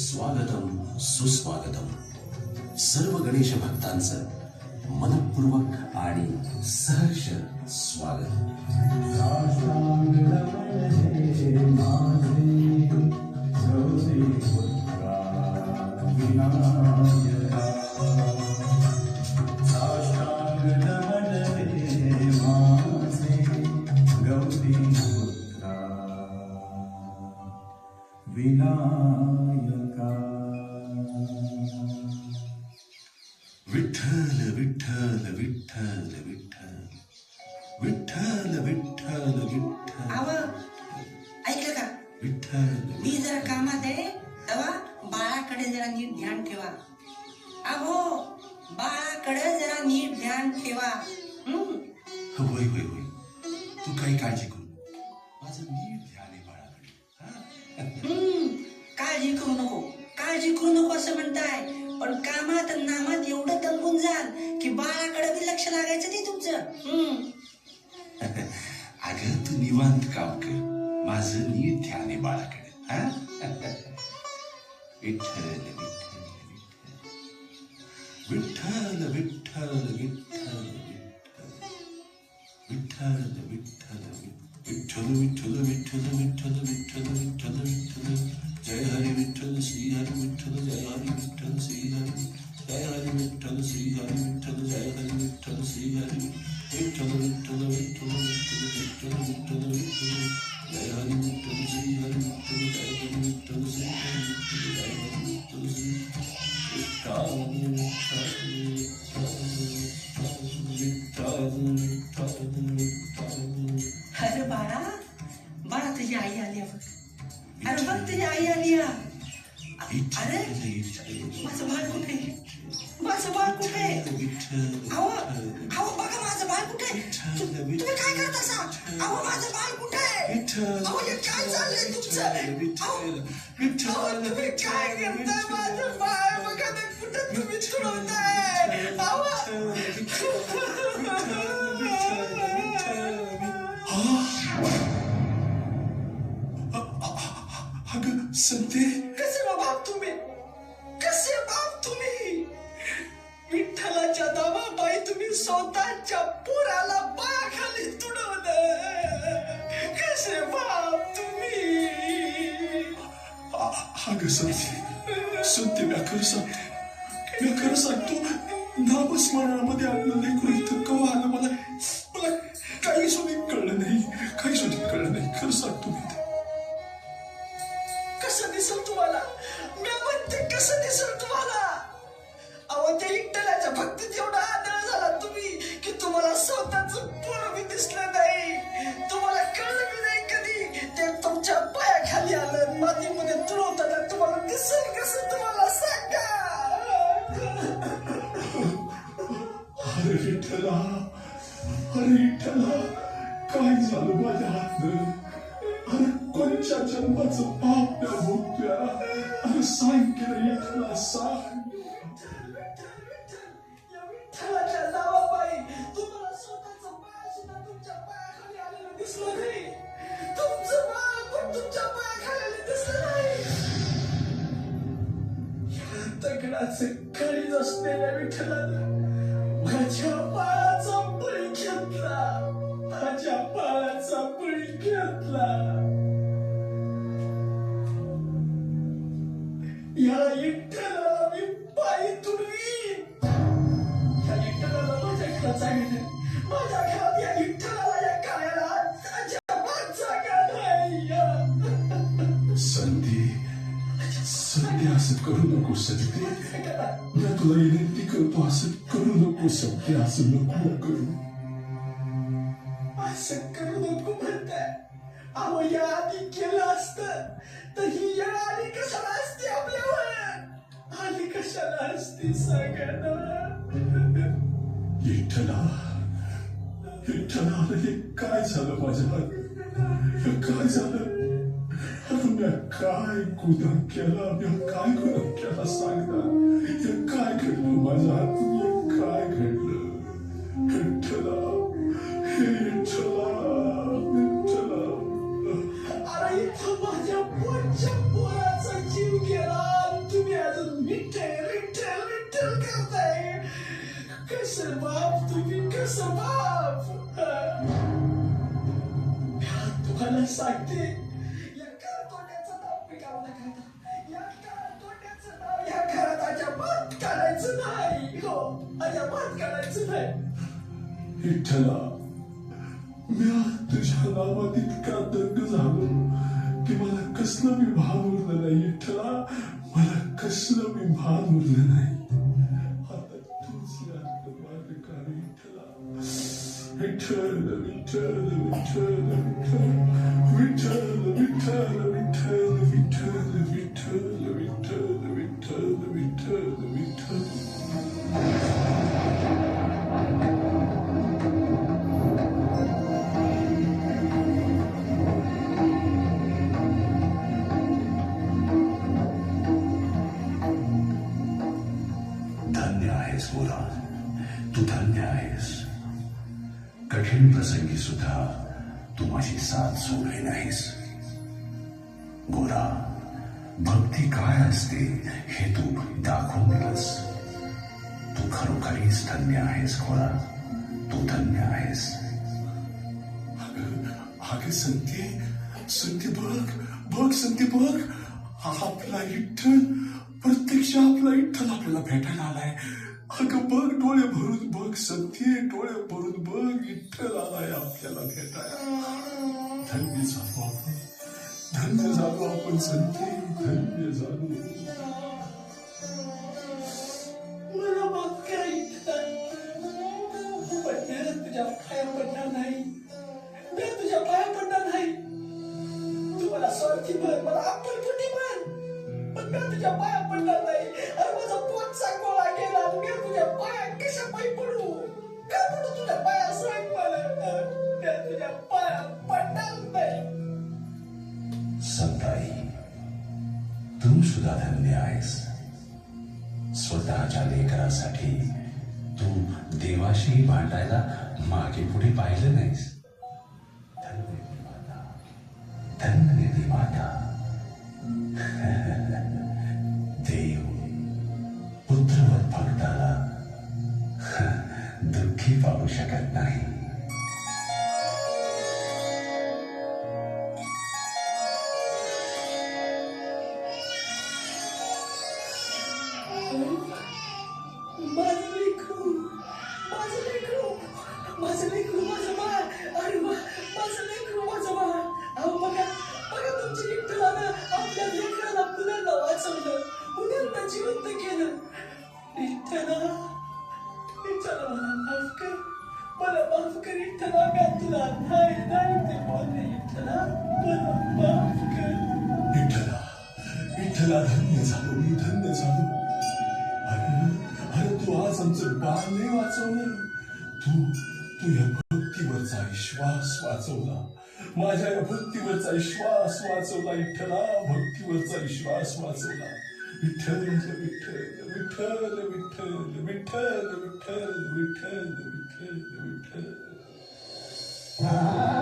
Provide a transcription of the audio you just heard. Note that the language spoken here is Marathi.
स्वागतम सुस्वागतम. सर्व गणेश भक्तांचं मनपूर्वक आणि सहर्ष स्वागत. विठ्ठल विठ्ठल विठ्ठल विठ्ठल. विठ्ठल विठ्ठल विठ्ठल. आव ऐकलं का? विठ्ठल मी जरा कामात आहे तेव्हा बाळाकडे जरा नीट ध्यान ठेवा. अहो बाळाकडे जरा नीट ध्यान ठेवा. हम्म. होय होय होय. तू काही काळजी करू की बाळाकडे बी लक्ष लागायचं नाही तुमचं हम्म. अगं तू निवांत काम कर माझं नीट ध्यान आहे बाळाकडे हा? विठ्ठल विठ्ठल विठ्ठल विठ्ठल विठ्ठल विठ्ठल विठ्ठल विठ्ठल विठ्ठल विठ्ठल विठ्ठल विठ्ठल विठ्ठल विठ्ठल अरे बाळा बाळा तुझी आई आली आहे बघ. अरे बघ तुझी आई आली आहे. अरे माझं बाळ कुठे आहे? माझं बाळ कुठे आहे? अहो अहो बघा माझं बाळ कुठे तुम्ही काय करत असा? अहो माझं बाळ कुठे? अहो हे काय चाललंय तुमचं? अहो, तुम्ही काय करताय माझं बाळ बघा ना कुठं तुम्ही तुडवताय अहो. अगं संते? कसे बा बाप तुम्ही? कसे बाप तुम्ही? विठ्ठलाच्या दावाबाई तुम्ही स्वतःच्या पोराला पायाखाली तुडवलं. कसे बाप तुम्ही? अगं संते. संते मी खरं सांगतो नामस्मरणामध्ये आपलं लेकरू इथं कवा आलं मला? मला काही सुद्धा कळलं नाही. काही सुद्धा कळलं नाही. खरं सांगतो मी कसं दिसल तुम्हाला? मी म्हणते कसं दिसल तुम्हाला? माझ्या भक्तीत एवढा आदळ झाला तुम्ही की तुम्हाला स्वतःच पूर्वी दिसलं नाही. तुम्हाला कळलं नाही कधी? ते तुमच्या पायाखाली आलं मातीमध्ये तुडवताना तुम्हाला दिसेल कसं तुम्हाला सांगा? अरे विठ्ठला अरे विठ्ठला काय झालं माझ्या हात अरे कोणच्या जन्माचं पाप त्या भोगत्या? अरे सांग केलं रे सांग. करू नको संधी मी तुला विनंती करतो असं करू नको संधी असं नको करू असं करू नको म्हणताय अहो या आधी केलं असतं तर ही या आली कशाला असते आपल्यावर आली कशाला असते सगळ्यांना विठ्ठला विठ्ठला हे काय झालं माझ्या काय झालं म्या काय गुन्हा केला मी काय गुन्हा केला सांगता ते काय घडलं माझ्या हातून काय घडलं विठ्ठला हे विठ्ठला विठ्ठला अरे माझ्या पोटच्या पोराचा जीव गेला तुम्ही अजून विठ्ठल विठ्ठल विठ्ठल करताय कसं तुम्ही कसं बाप सांगते विठ्ठला मी आज तुझ्या नावात इतका दंग झालो की मला कसलं मी भान उरलं नाही विठ्ठला. मला कसलं मी भान उरलं नाही. आता तूच यात मार्ग काढ विठ्ठला? Vitthal vitale, vitale, vitale, vitale, vitale, vitale, vitale, vitale, vitale, vitale, vitale, vitale. Tanya es Murat, tu Tanya es. कठीण प्रसंगी सुद्धा तू माझी साथ सोडली नाहीस. गोरा भक्ती काय असते हे तू दाखवून दिलंस. तू खरोखरीच धन्य आहेस गोरा. तू धन्य आहेस. अगं संते संते बघ बघ संते बघ. आपला विठ्ठल प्रत्यक्ष आपला विठ्ठल आपल्याला भेटायला आलाय. अगं बघ डोळे भरून बघ संते डोळे भरून बघ. विठ्ठल आलाय आपल्याला भेटायला. धन्य झालो आपण. धन्य झालो आपण संते धन्य झालो. मला माफ करा विठ्ठल तुझ्या पाया पडणार नाही. तुझ्या पाया पडणार नाही. तू मला स्वार्थी म्हण मला आपण कुठे म्हण पण तुझ्या पाया पडणार नाही. संताई तू सुद्धा धन्य आहेस. स्वतःच्या लेकरासाठी तू देवाशी भांडायला मागे पुढे पाहिलं नाहीस. धन्य ती माता धन्य माता. मुलांना केलं मला माफ कर मला माफ कर मी तुला नाही नाही ते बोलले मला माफ कर विठ्ठला विठ्ठला धन्य झालो मी धन्य झालो अरे अरे तू आज आमचं बाळ नाही वाचवलं तू तू या भक्तीवरचा विश्वास वाचवला माझ्या या भक्तीवरचा विश्वास वाचवला इठ्ठला भक्तीवरचा विश्वास वाचवला return, the return, the return, the return, the return, the return, the return, the return, the return.